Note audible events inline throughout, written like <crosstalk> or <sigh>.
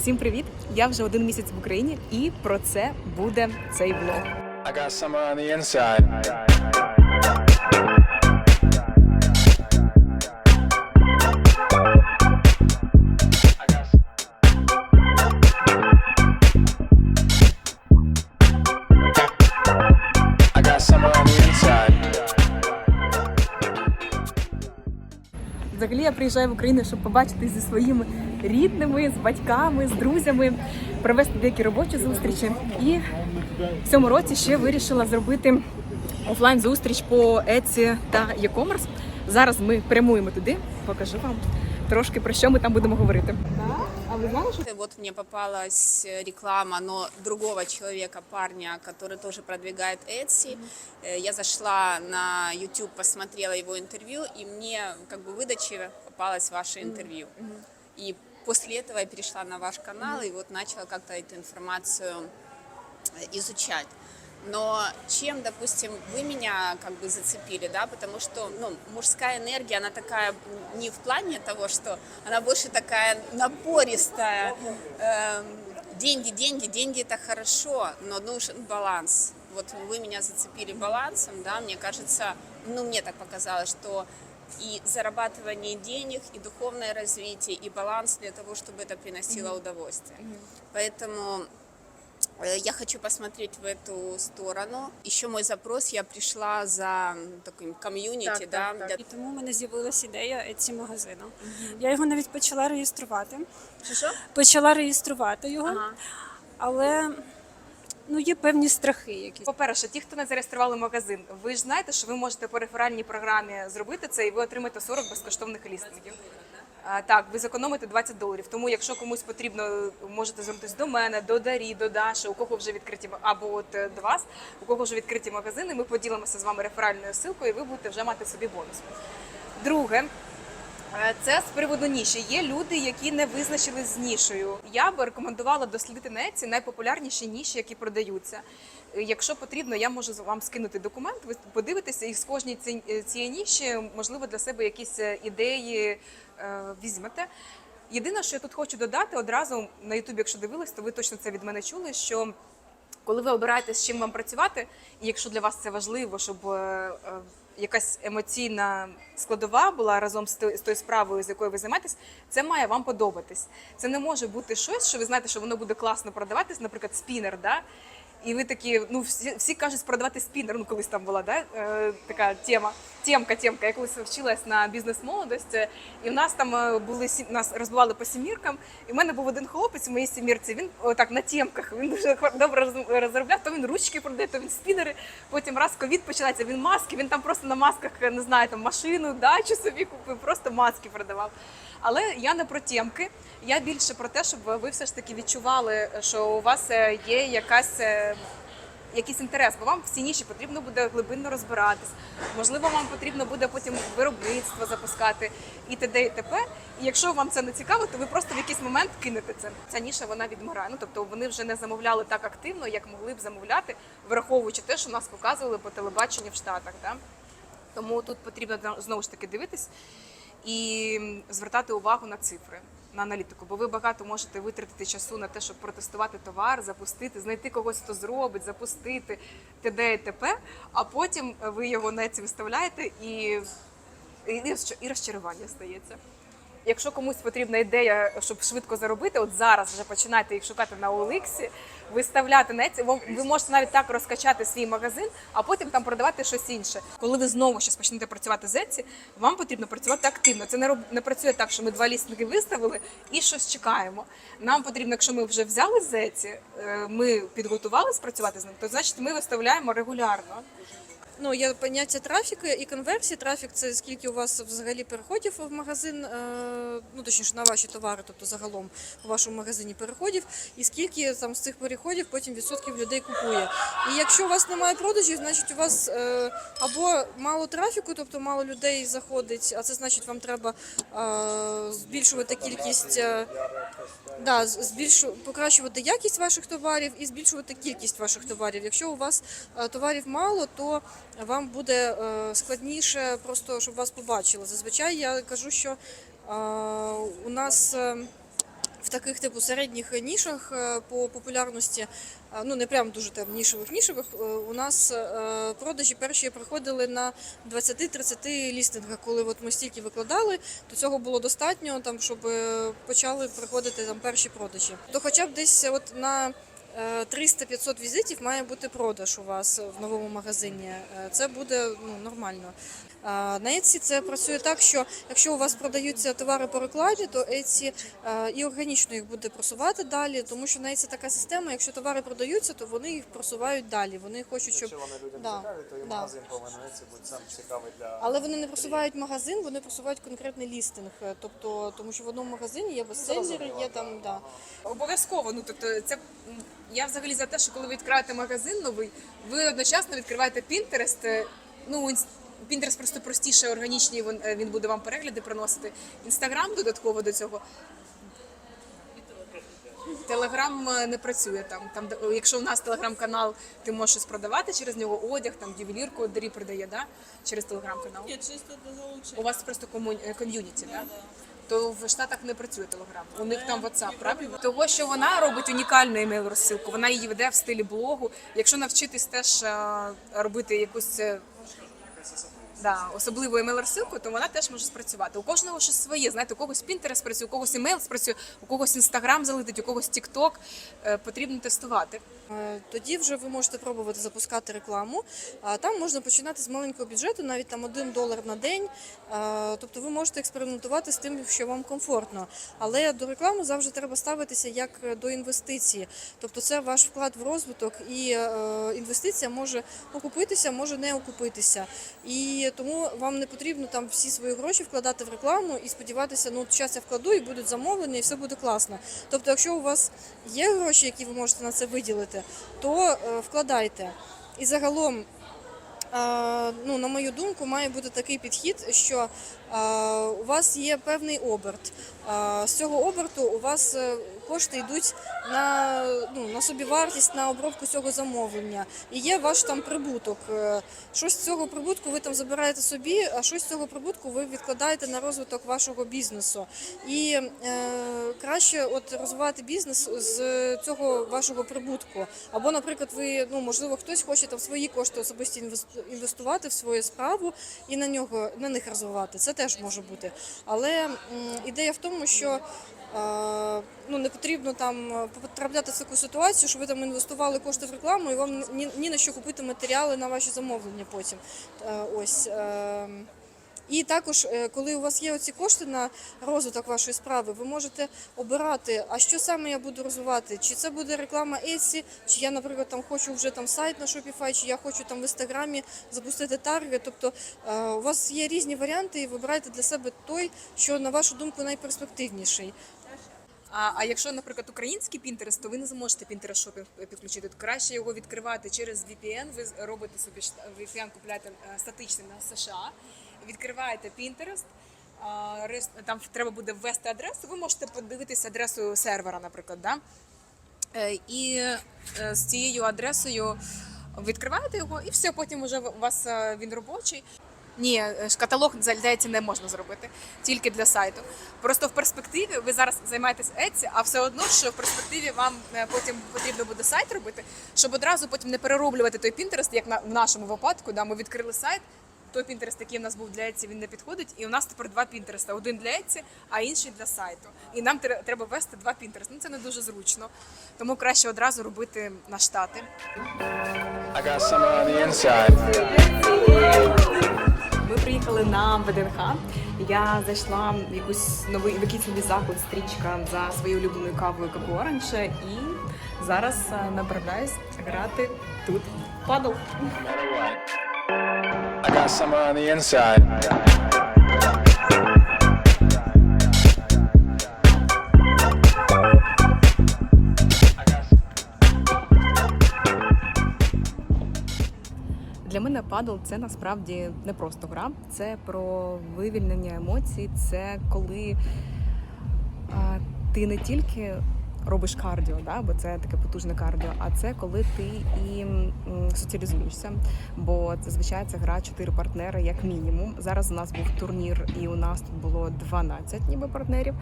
Всім привіт! Я вже один місяць в Україні, і про це буде цей влог. I got on the inside. I got I on the inside. Взагалі я приїжджаю в Україну, щоб побачитись зі своїми рідними, з батьками, з друзями, провести деякі робочі зустрічі. І в цьому році ще вирішила зробити офлайн зустріч по Etsy та e-commerce. Зараз ми прямуємо туди, покажу вам трошки про що ми там будемо говорити. А ви знали, що И Вот мне попалась э, реклама, но другого человека, парня, который тоже продвигает Etsy. Э, Я зашла на YouTube, посмотрела его интервью, и мне как бы в выдаче попалось ваше интервью. И после этого я перешла на ваш канал и вот начала как-то эту информацию э, изучать. Но чем, допустим, вы меня как бы зацепили, да, потому что, ну, мужская энергия, она такая не в плане того, что она больше такая напористая. Эм, деньги, деньги, деньги это хорошо, но нужен баланс. Вот вы меня зацепили балансом, да, мне кажется, ну, мне так показалось, что и зарабатывание денег, и духовное развитие, и баланс для того, чтобы это приносило удовольствие. Поэтому Э, Я хочу посмотреть в эту сторону. Еще мой запрос, я пришла за м, таким комьюнити, Так, да, так, так. для І тому в мене з'явилася ідея Etsy магазину. Я його навіть почала реєструвати. Що? Почала реєструвати його, Ага. але ну, є певні страхи якісь. По-перше, ті, хто не зареєстрували магазин, ви ж знаєте, що ви можете по реферальній програмі зробити це, і ви отримаєте 40 безкоштовних лістингів. Так, ви зекономите 20 доларів. Тому, якщо комусь потрібно, можете звернутися до мене, до Дарі, до Даші, у кого вже відкриті або от е, до вас, у кого вже відкриті магазини. Ми поділимося з вами реферальною ссылкою, і ви будете вже мати собі бонус. Друге, Це з приводу ніші. Є люди, які не визначились з нішою. Я би рекомендувала дослідити на Etsy найпопулярніші ніші, які продаються. Е, Якщо потрібно, я можу вам скинути документ, ви подивитеся, і з кожній е, цієї ніші, можливо, для себе якісь е, ідеї е, візьмете. Єдине, що я тут хочу додати, одразу на Ютубі, якщо дивились, то ви точно це від мене чули. що коли ви обираєте, з чим вам працювати, і якщо для вас це важливо, щоб е, е, якась емоційна складова була разом з з тою справою, з якою ви займаєтесь, це має вам подобатись. Це не може бути щось, що ви знаєте, що воно буде класно продаватись, наприклад, спінер, да? І ви такі, ну всі, всі кажуть продавати спінер. Ну колись там була да? е, така тема, темка, темка. Я колись вчилась на бізнес молодость, е, і в нас там е, були нас розбивали по сіміркам. І в мене був один хлопець у моїй сімірці. Він отак на темках. Він дуже добре розробляв. То він ручки продає, то він спінери. Потім раз ковід починається. Він маски. Він там просто на масках не знаю, там машину, дачу собі купив, просто маски продавав. Але я не про темки. Я більше про те, щоб ви все ж таки відчували, що у вас е, є якась. е, Якийсь інтерес, бо вам в цій ніші потрібно буде глибинно розбиратись. Можливо, вам потрібно буде потім виробництво запускати і т.д. і т.п. І якщо вам це не цікаво, то ви просто в якийсь момент кинете це. Ця ніша вона відмирає. Ну тобто вони вже не замовляли так активно, як могли б замовляти, враховуючи те, що нас показували по телебаченню в Штатах. Да? Тому тут потрібно знову ж таки дивитись і звертати увагу на цифри, на аналітику, бо ви багато можете витратити часу на те, щоб протестувати товар, запустити, знайти когось, хто зробить, запустити т.д. і т.п., а потім ви його на ці виставляєте і, і розчарування стається. Якщо комусь потрібна ідея, щоб швидко заробити, от зараз вже починайте їх шукати на OLX, виставляти на. Ви можете навіть так розкачати свій магазин, а потім там продавати щось інше. Коли ви знову щось почнете працювати з Etsy, вам потрібно працювати активно. Це не роб... не працює так, що ми два лісники виставили і щось чекаємо. Нам потрібно, якщо ми вже взяли з Etsy, е, ми підготувалися працювати з ним, то значить ми виставляємо регулярно. Ну, є поняття трафіку і конверсії. Трафік це скільки у вас взагалі переходів в магазин, е, ну точніше на ваші товари, тобто загалом у вашому магазині переходів, і скільки там з цих переходів потім відсотків людей купує. І якщо у вас немає продажів, значить у вас е, або мало трафіку, тобто мало людей заходить, а це значить вам треба е, збільшувати кількість. е, Да, збільшу покращувати якість ваших товарів і збільшувати кількість ваших товарів. Якщо у вас товарів мало, то вам буде е, складніше просто, щоб вас побачили. Зазвичай я кажу, що е, у нас. е, в таких типу середніх нішах по популярності, ну не прям дуже там нішевих нішевих, у нас продажі перші приходили на 20-30 лістингах. Коли от ми стільки викладали, то цього було достатньо, там, щоб почали приходити там перші продажі. То хоча б десь от на 300-500 візитів має бути продаж у вас в новому магазині. Е, Це буде ну, нормально. На Etsy це працює так, що якщо у вас продаються товари по рекламі, то Etsy і органічно їх буде просувати далі, тому що на Etsy така система, якщо товари продаються, то вони їх просувають далі. Вони хочуть, щоб Якщо вони людям Да, цікаві, то і да. магазин повинен це бути сам цікавий для але вони не просувають магазин, вони просувають конкретний лістинг. Е, Тобто, тому що в одному магазині є бестселлери, є там да. Обов'язково. Ну тобто, це я взагалі за те, що коли ви відкриваєте магазин новий, ви одночасно відкриваєте Pinterest. е, Ну Pinterest просто простіше, органічний, він, е, він буде вам перегляди приносити. Інстаграм додатково до цього. Телеграм е, не працює там. Там, де- якщо у нас телеграм-канал, ти можеш щось продавати через нього, одяг, там ювелірку Дарі продає, да? через телеграм-канал. Нет, чисто это залучше. У вас просто кому- е, ком'юніті, да? То в Штатах не працює Телеграм. У них там WhatsApp, правильно? Того, що вона робить унікальну емейл розсилку, вона її веде в стилі блогу. Якщо навчитись теж е, робити якусь е, да, особливу емейл розсилку, то вона теж може спрацювати. У кожного щось своє. Знаєте, у когось Pinterest працює, у когось емейл спрацює, у когось Instagram залетить, у когось TikTok. Е, Потрібно тестувати. Е, Тоді вже ви можете пробувати запускати рекламу. А там можна починати з маленького бюджету, навіть там 1 долар на день. Е, Тобто ви можете експериментувати з тим, що вам комфортно. Але до реклами завжди треба ставитися як до інвестиції. Тобто це ваш вклад в розвиток, і інвестиція може окупитися, може не окупитися. І тому вам не потрібно там всі свої гроші вкладати в рекламу і сподіватися, ну час я вкладу і будуть замовлення, і все буде класно. Тобто, якщо у вас є гроші, які ви можете на це виділити, то е, вкладайте. І загалом, е, ну, на мою думку, має бути такий підхід, що е, у вас є певний оберт. З цього оберту у вас кошти йдуть на, ну, на собівартість, на обробку цього замовлення. І є ваш там прибуток. Е, Щось з цього прибутку ви там забираєте собі, а щось з цього прибутку ви відкладаєте на розвиток вашого бізнесу. І е, краще от розвивати бізнес з цього вашого прибутку. Або, наприклад, ви ну можливо хтось хоче там свої кошти особисті інвес- інвестувати в свою справу і на нього на них розвивати. Це теж може бути. Але м, ідея в тому, що ну не потрібно там е, потрапляти в таку ситуацію, що ви там інвестували кошти в рекламу, і вам ні, ні на що купити матеріали на ваші замовлення потім. Е, ось. е, і також, коли у вас є оці кошти на розвиток вашої справи, ви можете обирати, а що саме я буду розвивати? Чи це буде реклама Etsy, чи я, наприклад, там хочу вже там сайт на Shopify, чи я хочу там в інстаграмі запустити таргет. Тобто у вас є різні варіанти, і вибирайте для себе той, що на вашу думку найперспективніший. А, а якщо, наприклад, український Pinterest, то ви не зможете Pinterest Shopping підключити. То краще його відкривати через VPN. Ви робите собі VPN, купляєте е, статичний на США, відкриваєте а, Там треба буде ввести адресу. Ви можете подивитися адресу сервера, наприклад. Да? Е, І е, з цією адресою відкриваєте його, і все, потім вже у вас він робочий. Ні, е, каталог здається не можна зробити тільки для сайту. Просто в перспективі ви зараз займаєтесь Etsy, а все одно, що в перспективі вам е, потім потрібно буде сайт робити, щоб одразу потім не перероблювати той Pinterest, як на в нашому випадку. Да, ми відкрили сайт. Той Pinterest, який у нас був для Etsy, він не підходить, і у нас тепер два Pinterest. один для Etsy, а інший для сайту. І нам треба вести два Pinterest. Ну це не дуже зручно. Тому краще одразу робити на штати. I got Ми приїхали на ВДНХ. Я зайшла в якусь новий в якийсь новий заклад стрічка за своєю улюбленою кавою Оранж і зараз е, направляюсь грати тут. What. I got summer on the inside. Мене падл це насправді не просто гра, це про вивільнення емоцій. Це коли а, ти не тільки робиш кардіо, да, бо це таке потужне кардіо, а це коли ти і соціалізуєшся. Бо зазвичай це гра чотири партнери, як мінімум. Зараз у нас був турнір, і у нас тут було 12 ніби партнерів.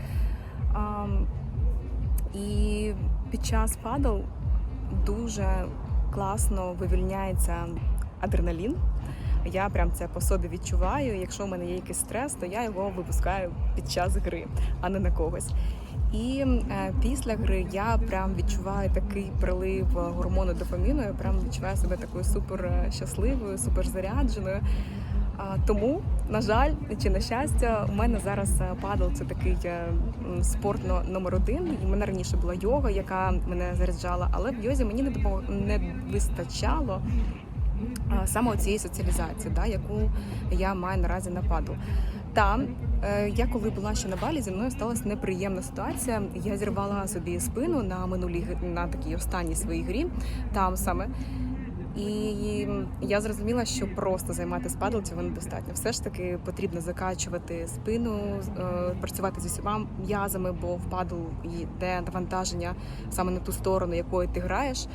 А, І під час падл дуже класно вивільняється адреналін. Я прям це по собі відчуваю. Якщо в мене є якийсь стрес, то я його випускаю під час гри, а не на когось. І е, після гри я прям відчуваю такий прилив гормону дофаміну. Я прям відчуваю себе такою супер е, щасливою, супер зарядженою. Тому, на жаль, чи на щастя, у мене зараз е, падал це такий е, спорт номер один. І мене раніше була йога, яка мене заряджала, але в йозі мені не не вистачало саме цієї соціалізації, да, яку я маю наразі на паду. Та е, я коли була ще на балі, зі мною сталася неприємна ситуація. Я зірвала собі спину на минулій на такій останній своїй грі, там саме. І я зрозуміла, що просто займатися падл цього недостатньо. Все ж таки потрібно закачувати спину, е, працювати з усіма м'язами, бо в падл йде навантаження саме на ту сторону, якою ти граєш.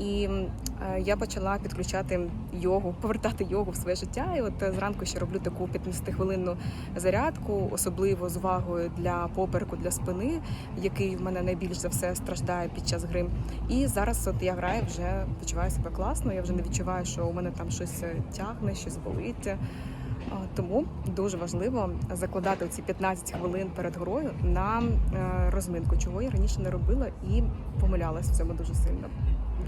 І е, я почала підключати йогу, повертати йогу в своє життя. І от е, зранку ще роблю таку 15-хвилинну зарядку, особливо з увагою для попереку, для спини, який в мене найбільш за все страждає під час гри. І зараз от я граю, вже почуваю себе класно. Я вже не відчуваю, що у мене там щось е, тягне, щось болить. Тому дуже важливо закладати ці 15 хвилин перед грою на розминку, чого я раніше не робила і помилялась в цьому дуже сильно.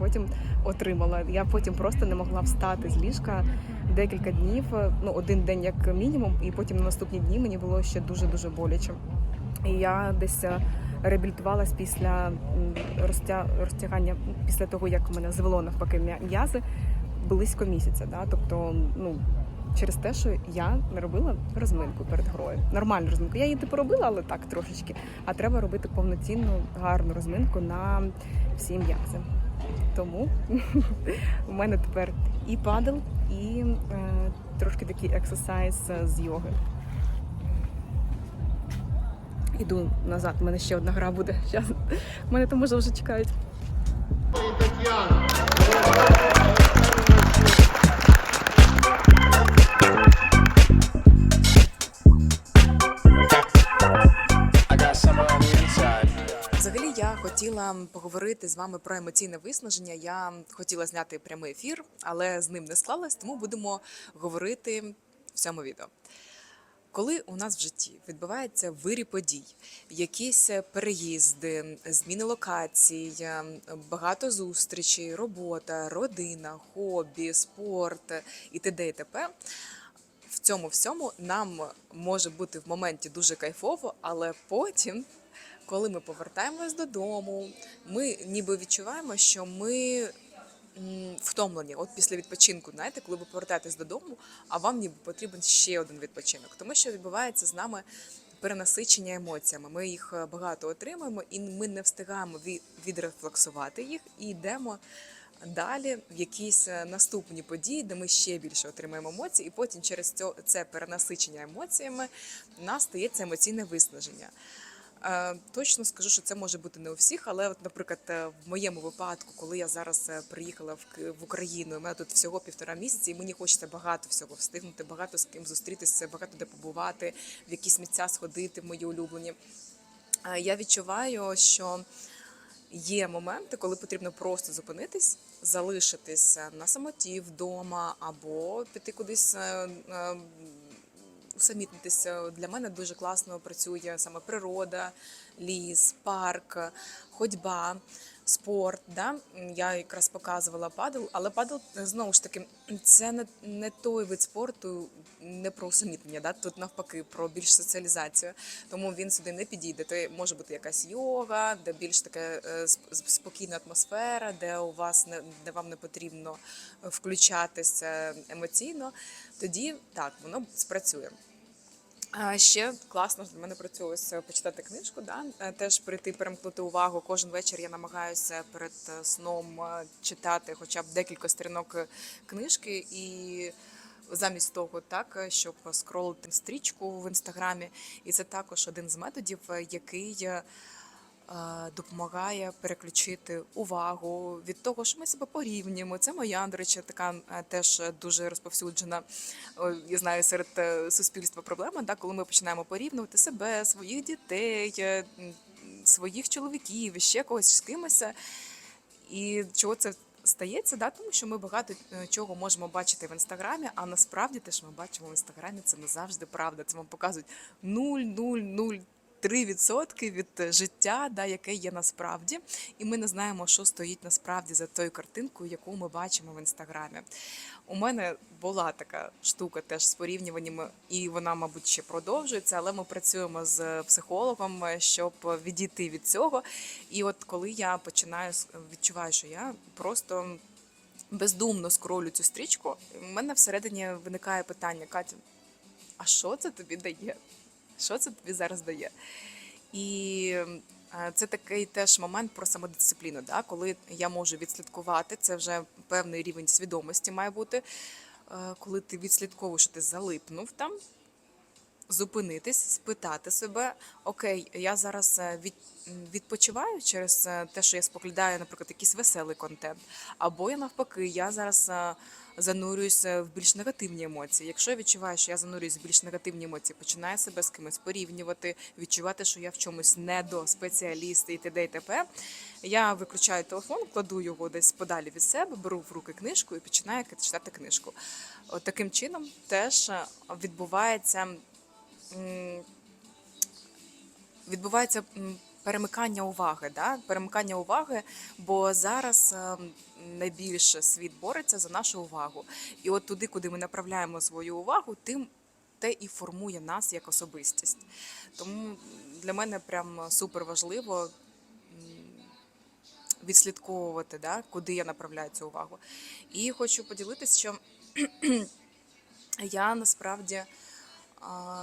Потім отримала. Я потім просто не могла встати з ліжка декілька днів, ну один день як мінімум, і потім на наступні дні мені було ще дуже дуже боляче. І я десь е, реабілітувалась після розтягання, після того як мене звело навпаки м'язи близько місяця. Да? Тобто, ну через те, що я не робила розминку перед грою. Нормальну розминку. Я її типу робила, але так трошечки. А треба робити повноцінну гарну розминку на всі м'язи. Тому <laughs> у мене тепер і падл, і е, трошки такий ексерсайз е, з йоги. Іду назад, у мене ще одна гра буде. Щас. Мене там може вже чекають. I поговорити з вами про емоційне виснаження. Я хотіла зняти прямий ефір, але з ним не склалось, тому будемо говорити в цьому відео. Коли у нас в житті відбувається вирі подій, якісь переїзди, зміни локацій, багато зустрічей, робота, родина, хобі, спорт і т.д. і т.п., в цьому всьому нам може бути в моменті дуже кайфово, але потім, коли ми повертаємось додому, ми ніби відчуваємо, що ми втомлені. От після відпочинку, знаєте, коли ви повертаєтесь додому, а вам ніби потрібен ще один відпочинок, тому що відбувається з нами. Перенасичення емоціями. Ми їх е, багато отримуємо, і ми не встигаємо ві- відрефлексувати їх і йдемо далі в якісь е, наступні події, де ми ще більше отримаємо емоцій, і потім через це перенасичення емоціями нас стається емоційне виснаження. Е, Точно скажу, що це може бути не у всіх, але, от, наприклад, е, в моєму випадку, коли я зараз е, приїхала в, Україну, і мене тут всього півтора місяці, і мені хочеться багато всього встигнути, багато з ким зустрітися, багато де побувати, в якісь місця сходити, мої улюблені. Я відчуваю, що є моменти, коли потрібно просто зупинитись, залишитися на самоті вдома або піти кудись. Усамітнитися. Для мене дуже класно працює саме природа, ліс, парк, ходьба, спорт. Да? Я якраз показувала падл, але падл знову ж таки це не, не той вид спорту, не про усамітнення. Да? Тут навпаки про більш соціалізацію. Тому він сюди не підійде. То може бути якась йога, де більш така е, спокійна атмосфера, де у вас не де вам не потрібно включатися емоційно. Тоді так воно спрацює. Ще класно для мене працюється почитати книжку. Да? Е, Теж прийти перемкнути увагу. Кожен вечір я намагаюся перед е, сном е, читати хоча б декілька сторінок е, книжки і. Замість того, так е, щоб скролити стрічку в інстаграмі, і це також один з методів, е, який е, е, допомагає переключити увагу від того, що ми себе порівнюємо. Це моя, до речі, така е, теж дуже розповсюджена, е, я знаю, серед е, суспільства проблема, да, коли ми починаємо порівнювати себе, своїх дітей. е, своїх чоловіків, ще когось з кимось. І чого це стається? Да? Тому що ми багато е, чого можемо бачити в інстаграмі, а насправді те, що ми бачимо в інстаграмі, це не завжди правда. Це вам показують 0,003% від е, життя, да, яке є насправді, і ми не знаємо, що стоїть насправді за тою картинкою, яку ми бачимо в інстаграмі. У мене була така штука теж з порівнюваннями, і вона, мабуть, ще продовжується, але ми працюємо з психологом, е, щоб відійти від цього. І от коли я починаю відчуваю, що я просто бездумно скролю цю стрічку, в мене всередині виникає питання: Катя, а що це тобі дає? Що це тобі зараз дає? І е, це такий теж момент про самодисципліну, да? коли я можу відслідкувати, це вже певний рівень свідомості має бути, е, коли ти відслідковуєш, що ти залипнув там, зупинитись, спитати себе: Окей, я зараз е, від, відпочиваю через е, те, що я споглядаю, наприклад, якийсь веселий контент, або я навпаки, я зараз е, занурююся в більш негативні емоції. Якщо я відчуваю, що я занурююсь в більш негативні емоції, починаю себе з кимось порівнювати, відчувати, що я в чомусь не до спеціаліста і т.д. і т.п., я виключаю телефон, кладу його десь подалі від себе, беру в руки книжку і починаю читати книжку. От таким чином теж відбувається відбувається перемикання уваги, да? перемикання уваги, бо зараз е, найбільше світ бореться за нашу увагу. І от туди, куди ми направляємо свою увагу, тим те і формує нас як особистість. Тому для мене прям супер важливо відслідковувати, да? куди я направляю цю увагу. І хочу поділитися, що <clears throat> я насправді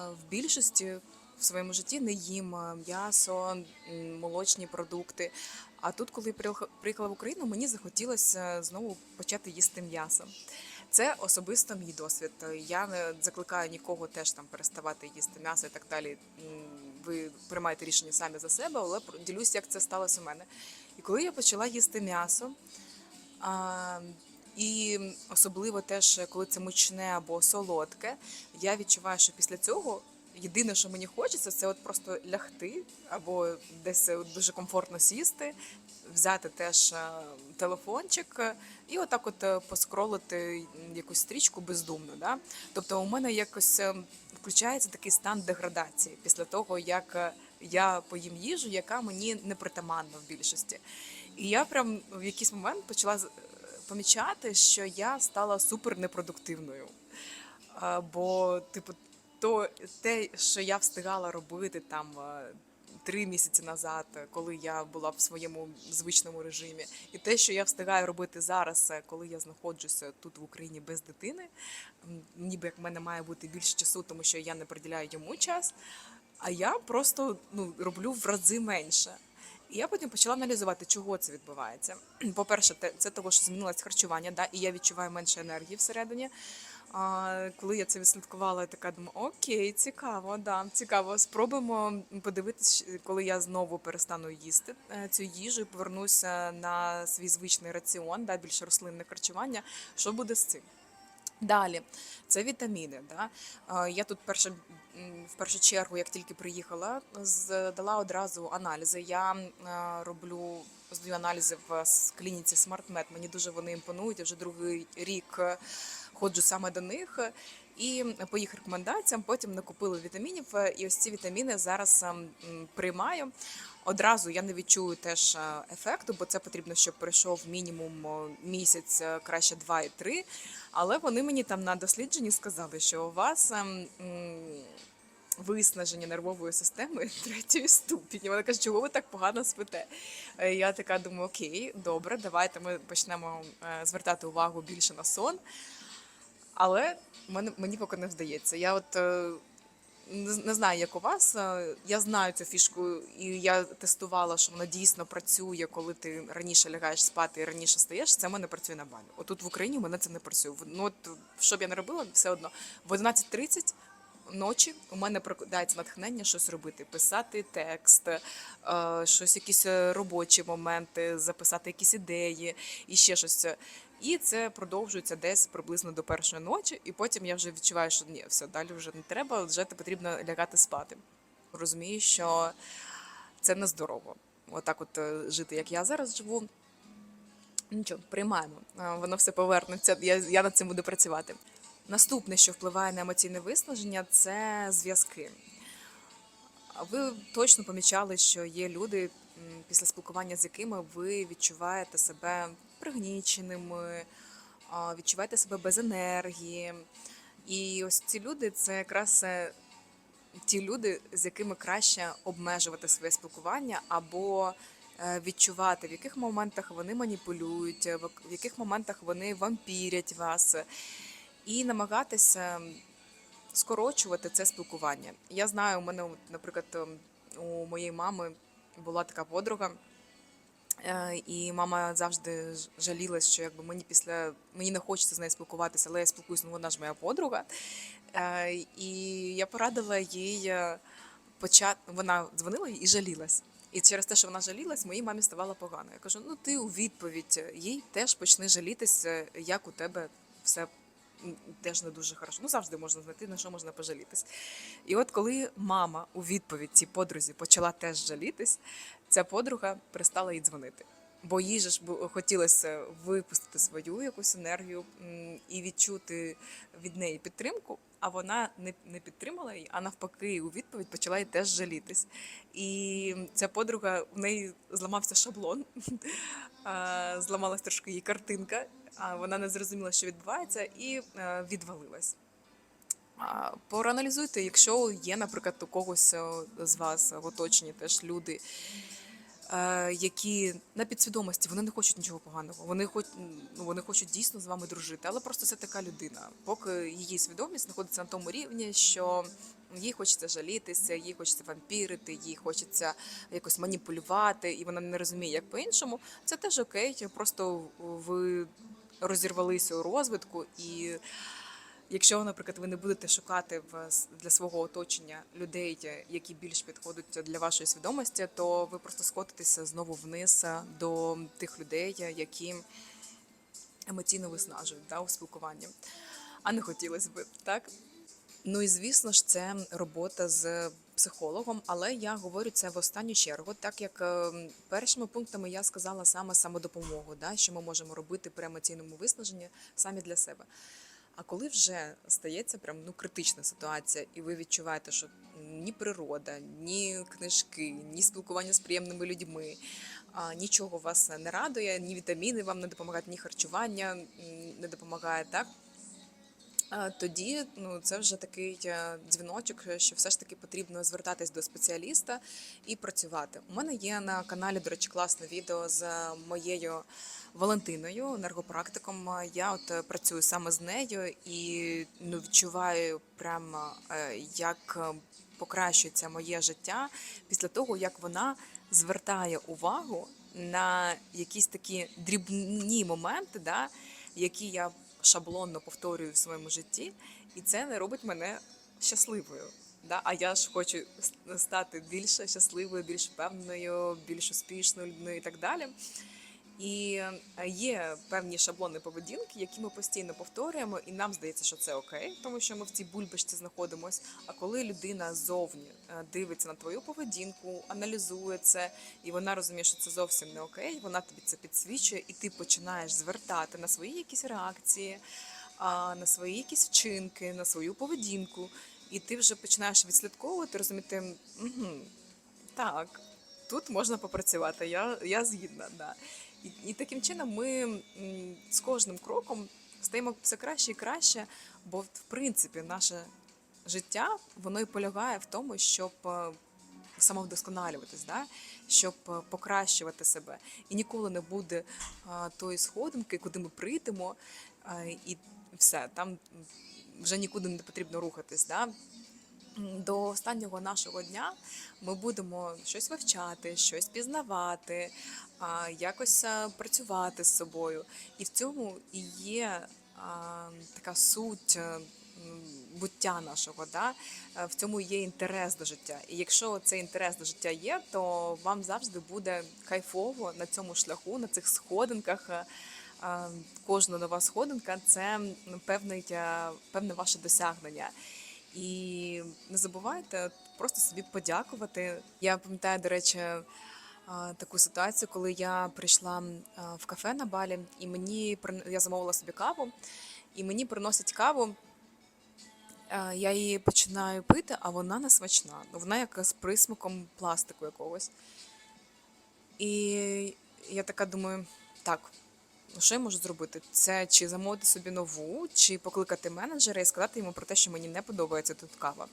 в більшості в своєму житті не їм м'ясо, молочні продукти. А тут, коли приїхала в Україну, мені захотілося знову почати їсти м'ясо. Це особисто мій досвід. Я не закликаю нікого теж там переставати їсти м'ясо і так далі. Ви приймаєте рішення самі за себе, але ділюсь, як це сталося у мене. І коли я почала їсти м'ясо, і особливо теж, коли це мучне або солодке, я відчуваю, що після цього єдине, що мені хочеться, це от просто лягти або десь дуже комфортно сісти, взяти теж е, телефончик е, і отак от е, поскролити якусь стрічку бездумно. Да? Тобто у мене якось е, включається такий стан деградації після того, як е, я поїм їжу, яка мені не притаманна в більшості. І я прям в якийсь момент почала помічати, що я стала супер непродуктивною. Бо, типу, то те, що я встигала робити там е, три місяці назад, е, коли я була в своєму звичному режимі, і те, що я встигаю робити зараз, е, коли я знаходжуся тут в Україні без дитини, ніби як в мене має бути більше часу, тому що я не приділяю йому час. А я просто ну, роблю в рази менше. І я потім почала аналізувати, чого це відбувається. <clears throat> По-перше, це того, що змінилось харчування, да, і я відчуваю менше енергії всередині. А, коли я це відслідкувала, я така думаю, окей, цікаво, да, цікаво. Спробуємо подивитися, коли я знову перестану їсти е, цю їжу і повернуся на свій звичний раціон, да, більше рослинне харчування. Що буде з цим? Далі, це вітаміни. Да? Е, Я тут перше, в першу чергу, як тільки приїхала, здала одразу аналізи. Я е, роблю здаю аналізи в клініці SmartMed. Мені дуже вони імпонують. Я вже другий рік е, ходжу саме до них. І по їх рекомендаціям потім накупили вітамінів. І ось ці вітаміни зараз ем, приймаю. Одразу я не відчую теж е, ефекту, бо це потрібно, щоб пройшов мінімум місяць, е, краще два і три. Але вони мені там на дослідженні сказали, що у вас ем, виснаження нервової системи <laughs> третьої ступені. Вона каже, чого ви так погано спите? Е, Я така думаю, окей, добре, давайте ми почнемо звертати увагу більше на сон. Але мені поки не вдається. Я от не, знаю, як у вас. Я знаю цю фішку, і я тестувала, що вона дійсно працює, коли ти раніше лягаєш спати і раніше стаєш. Це в мене працює на балі. Отут в Україні в мене це не працює. Ну от що б я не робила, все одно в 11.30 ночі у мене прокидається натхнення щось робити, писати текст, е, щось, якісь е, робочі моменти, записати якісь ідеї і ще щось. І це продовжується десь приблизно до першої ночі, і потім я вже відчуваю, що ні, все далі вже не треба, вже потрібно лягати спати. Розумію, що це нездорово. Отак, от е, жити, як я зараз живу. Нічого, приймаємо. Е, Воно все повернеться. Я, я над цим буду працювати. Наступне, що впливає на емоційне виснаження, це зв'язки. Ви точно помічали, що є люди, після спілкування з якими ви відчуваєте себе пригніченими, відчуваєте себе без енергії. І ось ці люди це якраз е, ті люди, з якими краще обмежувати своє спілкування або е, відчувати, в яких моментах вони маніпулюють, в яких моментах вони вампірять вас, і намагатися скорочувати це спілкування. Я знаю, у мене, наприклад, у моєї мами була така подруга. е, І мама завжди ж- жалілась, що якби мені після мені не хочеться з нею спілкуватися, але я спілкуюся, ну вона ж моя подруга. Е, І я порадила їй е, почати. Вона дзвонила і жалілась. І через те, що вона жалілась, моїй мамі ставало погано. Я кажу: ну ти у відповідь їй теж почни жалітися, як у тебе все теж не дуже хорошо. Ну завжди можна знайти на що можна пожалітись. І от коли мама у відповідь цій подрузі почала теж жалітись, ця подруга перестала їй дзвонити. Бо їй ж хотілося випустити свою якусь енергію і відчути від неї підтримку, а вона не, не підтримала її, а навпаки, у відповідь почала їй теж жалітись. І ця подруга в неї зламався шаблон, <laughs> зламалась трошки її картинка, а вона не зрозуміла, що відбувається, і е, відвалилась. Проаналізуйте, якщо є, наприклад, у когось е, з вас в оточенні теж люди, які на підсвідомості вони не хочуть нічого поганого. Вони хоч ну, вони хочуть дійсно з вами дружити, але просто це така людина. Поки її свідомість знаходиться на тому рівні, що їй хочеться жалітися, їй хочеться вампірити, їй хочеться якось маніпулювати, і вона не розуміє, як по-іншому. Це теж окей. Просто ви розірвалися у розвитку і. Якщо, наприклад, ви не будете шукати в для свого оточення людей, е, які більш підходять для вашої свідомості, то ви просто скотитеся знову вниз е, до тих людей, е, які емоційно виснажують да, у спілкуванні. А не хотілося б, так? Ну і звісно ж, це робота з психологом, але я говорю це в останню чергу, так як першими пунктами я сказала саме самодопомогу, да, що ми можемо робити при емоційному виснаженні самі для себе. А коли вже стається прям ну критична ситуація, і ви відчуваєте, що ні природа, ні книжки, ні спілкування з приємними людьми, а, нічого вас не радує, ні вітаміни вам не допомагають, ні харчування не допомагає, так? Тоді ну це вже такий е, дзвіночок, що все ж таки потрібно звертатись до спеціаліста і працювати. У мене є на каналі, до речі, класне відео з моєю Валентиною, енергопрактиком. Я от е, працюю саме з нею і ну відчуваю прямо е, як е, покращується моє життя після того, як вона звертає увагу на якісь такі дрібні моменти, да, які я шаблонно повторюю в своєму житті, і це не робить мене щасливою. Да? А я ж хочу стати більше щасливою, більш впевненою, більш успішною людиною і так далі. І е, є певні шаблони поведінки, які ми постійно повторюємо, і нам здається, що це окей, тому що ми в цій бульбашці знаходимося. А коли людина ззовні е, дивиться на твою поведінку, аналізує це, і вона розуміє, що це зовсім не окей, вона тобі це підсвічує, і ти починаєш звертати на свої якісь реакції, на свої якісь вчинки, на свою поведінку, і ти вже починаєш відслідковувати, розуміти, угу, так, тут можна попрацювати. Я, я згідна. Да. І, і таким чином ми з кожним кроком стаємо все краще і краще, бо в принципі наше життя воно і полягає в тому, щоб е, самовдосконалюватись, да? щоб е, покращувати себе. І ніколи не буде а, тої сходинки, куди ми прийдемо, і все, там вже нікуди не потрібно рухатись. Да? До останнього нашого дня ми будемо щось вивчати, щось пізнавати, якось працювати з собою. І в цьому і є така суть е, буття нашого. Да? Е, В цьому є інтерес до життя. І якщо цей інтерес до життя є, то вам завжди буде кайфово на цьому шляху, на цих сходинках. Е, Кожна нова сходинка це м, певний, е, певне ваше досягнення. І не забувайте, просто собі подякувати. Я пам'ятаю, до речі, таку ситуацію, коли я прийшла в кафе на балі, і мені я замовила собі каву, і мені приносять каву. Я її починаю пити, а вона не смачна. Ну, Вона як з присмаком пластику якогось. І я така думаю, так, що я можу зробити? Це чи замовити собі нову, чи покликати менеджера і сказати йому про те, що мені не подобається тут кава.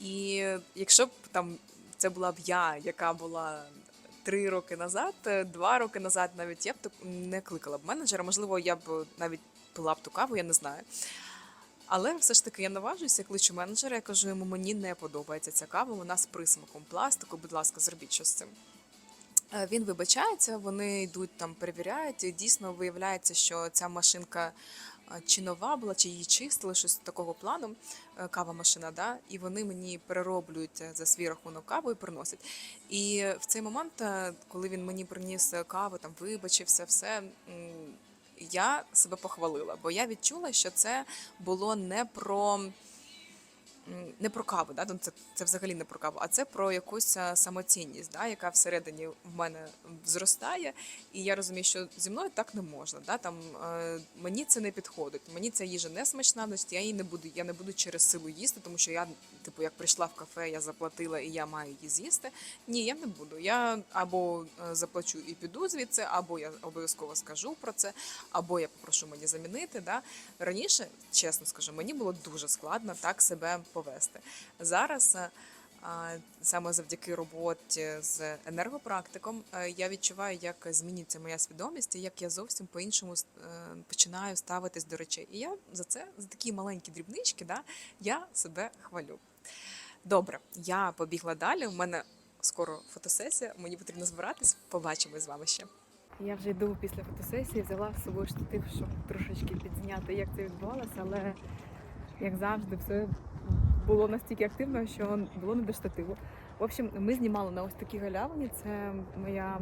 І якщо б там це була б я, яка була три роки назад, е, два роки назад, навіть я б не кликала б менеджера. Можливо, я б навіть пила б ту каву, я не знаю. Але все ж таки я наважуюся, кличу менеджера, я кажу йому, мені не подобається ця кава, вона з присмаком пластику, будь ласка, зробіть щось з цим. Е, Він вибачається, вони йдуть там, перевіряють. І дійсно виявляється, що ця машинка е, чи нова була, чи її чистили, щось такого плану, е, кава машина, да? і вони мені перероблюють за свій рахунок каву і приносять. І в цей момент, коли він мені приніс каву, там вибачився, все. Я себе похвалила, бо я відчула, що це було не про не про каву, да? ну, це, це взагалі не про каву, а це про якусь самоцінність, да? яка всередині в мене зростає. І я розумію, що зі мною так не можна. Да? Там, е, мені це не підходить, мені ця їжа не смачна, значить я її не буду, я не буду через силу їсти, тому що я, типу, як прийшла в кафе, я заплатила і я маю її з'їсти. Ні, я не буду. Я або е, заплачу і піду звідси, або я обов'язково скажу про це, або я попрошу мені замінити. Да? Раніше, чесно скажу, мені було дуже складно так себе повести. Зараз. е, Саме завдяки роботі з енергопрактиком е, я відчуваю, як змінюється моя свідомість, і як я зовсім по-іншому е, починаю ставитись до речей. І я за це, за такі маленькі дрібнички, да, я себе хвалю. Добре, я побігла далі. У мене скоро фотосесія, мені потрібно збиратись. Побачимось з вами ще. Я вже йду після фотосесії, взяла з собою штатив, щоб трошечки підзняти, як це відбувалося, але як завжди, все було настільки активно, що було не до штативу. В общем, ми знімали на ось такій галявині. Це моя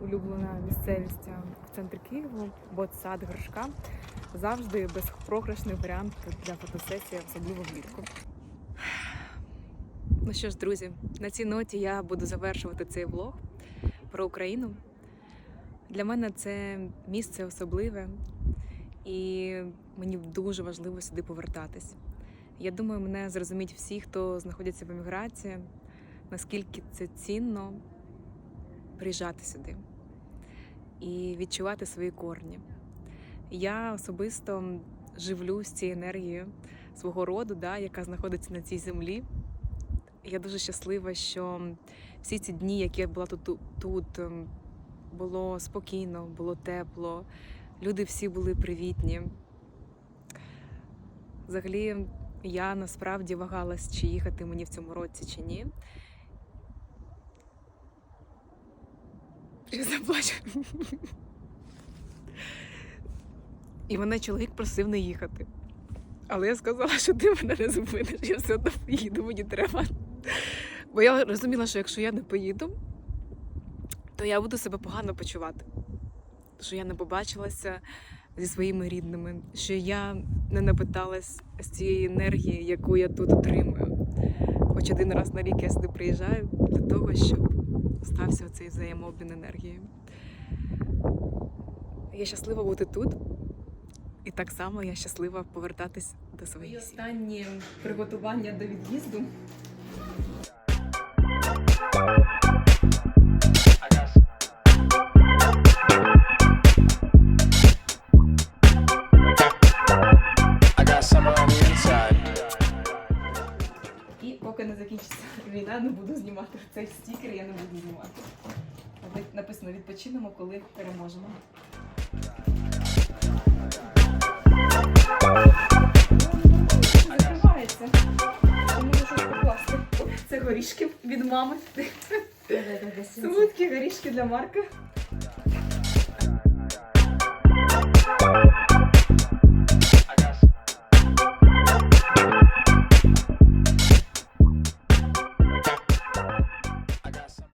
улюблена місцевість е, в центрі Києва, сад горшка. Завжди безпрограшний варіант для фотосесії, особливо влітку. Ну що ж, друзі, на цій ноті я буду завершувати цей влог про Україну. Для мене це місце особливе, і мені дуже важливо сюди повертатись. Я думаю, мене зрозуміють всі, хто знаходиться в еміграції, наскільки це цінно приїжджати сюди і відчувати свої корні. Я особисто живлюсь цією енергією свого роду, да, яка знаходиться на цій землі. Я дуже щаслива, що всі ці дні, які я була тут, тут ем, було спокійно, було тепло, люди всі були привітні. Взагалі, я насправді вагалась, чи їхати мені в цьому році, чи ні. Я заплачу. І мене чоловік просив не їхати. Але я сказала, що ти мене не зупиниш, я все одно поїду, мені треба. Бо я розуміла, що якщо я не поїду, то я буду себе погано почувати. Що я не побачилася зі своїми рідними, що я не напиталась з цієї енергії, яку я тут отримую. Хоч один раз на рік я сюди приїжджаю для того, щоб стався цей взаємообмін енергією. Я щаслива бути тут, і так само я щаслива повертатись до своєї сім'ї. Останні приготування до від'їзду. не буду знімати цей стікер, я не буду знімати. Написано відпочинемо, коли переможемо. Закривається. Це горішки від мами. Солодкі горішки для Марка.